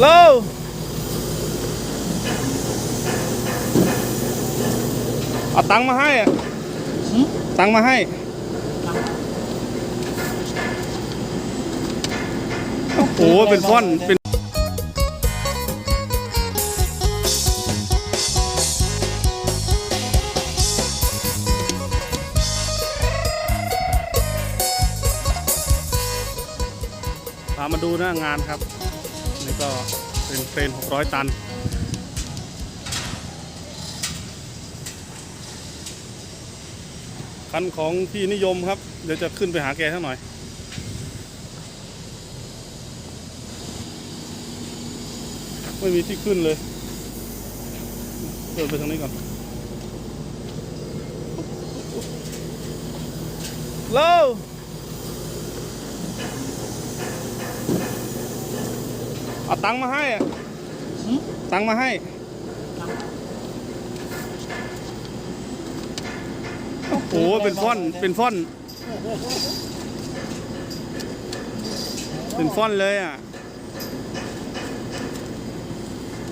โลเอาตังค์มาให้อะตังค์มาให้โอ้โหเป็นฟ่อนเป็นพามาดูหน้างานครับ นี่ก็เป็นเครน600 ตัน คันของพี่นิยมครับ เดี๋ยวจะขึ้นไปหาแกสักหน่อยไม่มีที่ขึ้นเลยเดินไปทางนี้ก่อนโล เอาตังค์มาให้อะตังค์มาให้ โอ้โห เป็นฟ่อน เป็นฟ่อน เป็นฟ่อนเลยอะ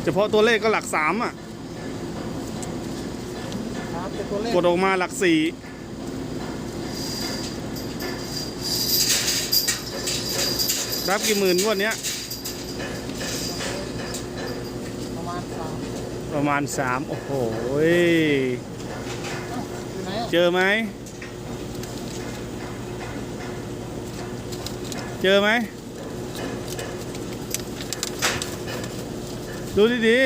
เฉพาะตัวเลขก็หลักสามอะ ครับเป็นตัวเลขกดออกมาหลักสี่รับกี่หมื่นงวดเนี้ย ประมาณสาม ประมาณสามโอ้โหยอยู่ไหนอะเจอไหม เจอไหม ดูดีนี่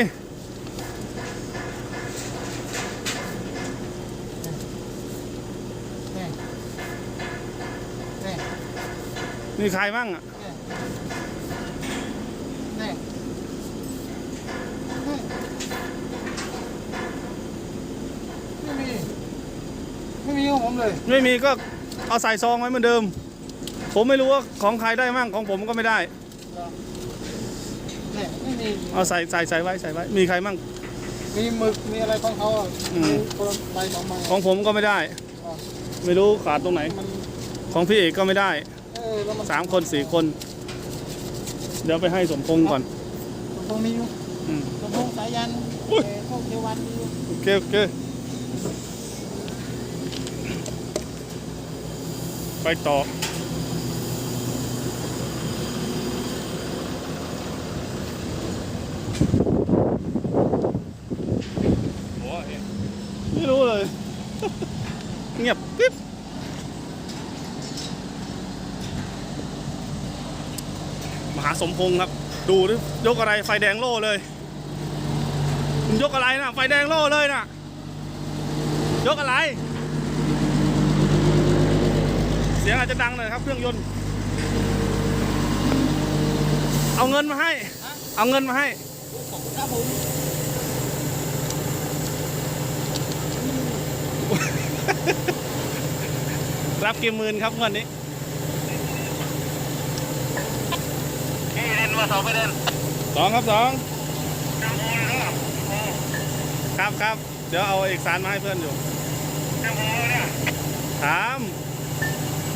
นี่ๆมีใครบ้างอะ นี่นี่ไม่มี ไม่มีของผมเลย ไม่มีก็เอาใส่ซองไว้เหมือนเดิม ผมไม่รู้ว่าของใครได้มั่งของผมก็ไม่ได้นี่ไม่มี เอาใส่ใส่ใส่ไว้ใส่ไว้ มีใครมั่ง มีหมึก มีอะไรของเขาอะอืม มีคนละใบสองใบของผมก็ไม่ได้อะไม่รู้ขาดตรงไหน มันของพี่เอกก็ไม่ได้เออแล้วมันสามคนสี่คน เดี๋ยวไปให้สมพงษ์ก่อนตรงนี้อยู่อืม ตรงสายยันอุ๊ยเอ่อพวกเทวันอยู่โอเคโอเค ไปต่อ ไม่รู้เลย เงียบปิ๊บมหาสมพงษ์ครับ ดูดิยกอะไรไฟแดงโล่เลยคุณยกอะไรนะไฟแดงโล่เลยนะยกอะไร เสียงอาจจะดังหน่อยครับเครื่องยนต์ เอาเงินมาให้ เอาเงินมาให้ครับผมรับกี่หมื่นครับเงินนี้พี่เล่นมาสองประเด็นสองครับสองจำโมเลยเนาะโอ้ครับครับ เดี๋ยวเอาเอกสารมาให้เพื่อนอยู่จำโมเนี่ยถาม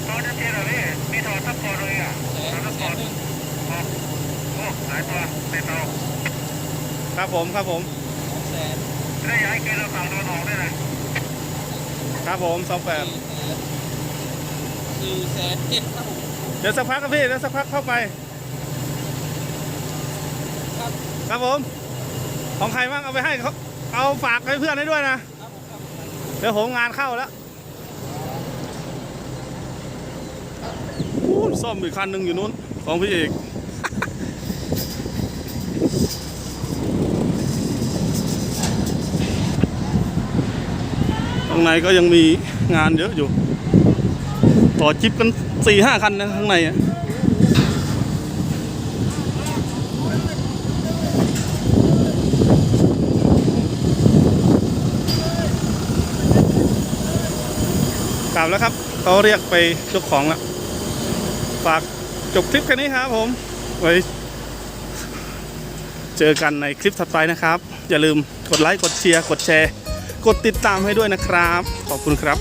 เขาจะเทียบเหรอพี่มีถอดซับพอร์ตเลยอะถอดซับพอร์ตโอ้โอ้หลายตัวเป็นเตาครับผมครับผมแสนได้ย้ายเกณฑ์เราฝั่งโดนออกด้วยนะครับผมสองแปดสี่แสนเจ็ดครับผมเดี๋ยวสักพักครับพี่เดี๋ยวสักพักเข้าไป ครับครับผม ของใครบ้างเอาไปให้เขาเอาฝากให้เพื่อนให้ด้วยนะครับผมเดี๋ยวผมงานเข้าแล้ว อู้ซ่อมอีกคันหนึ่งอยู่นู้นของพี่เอกข้างในก็ยังมีงานเยอะอยู่ ต่อจิ๊บกันสี่ห้าคันนะข้างในอะกลับแล้วครับเขาเรียกไปยกของแล้ว ฝากจบคลิปแค่นี้ครับผมไว้เจอกันในคลิปถัดไปนะครับ อย่าลืมกดไลค์ กดเชียร์ กดแชร์ กดติดตามให้ด้วยนะครับ ขอบคุณครับ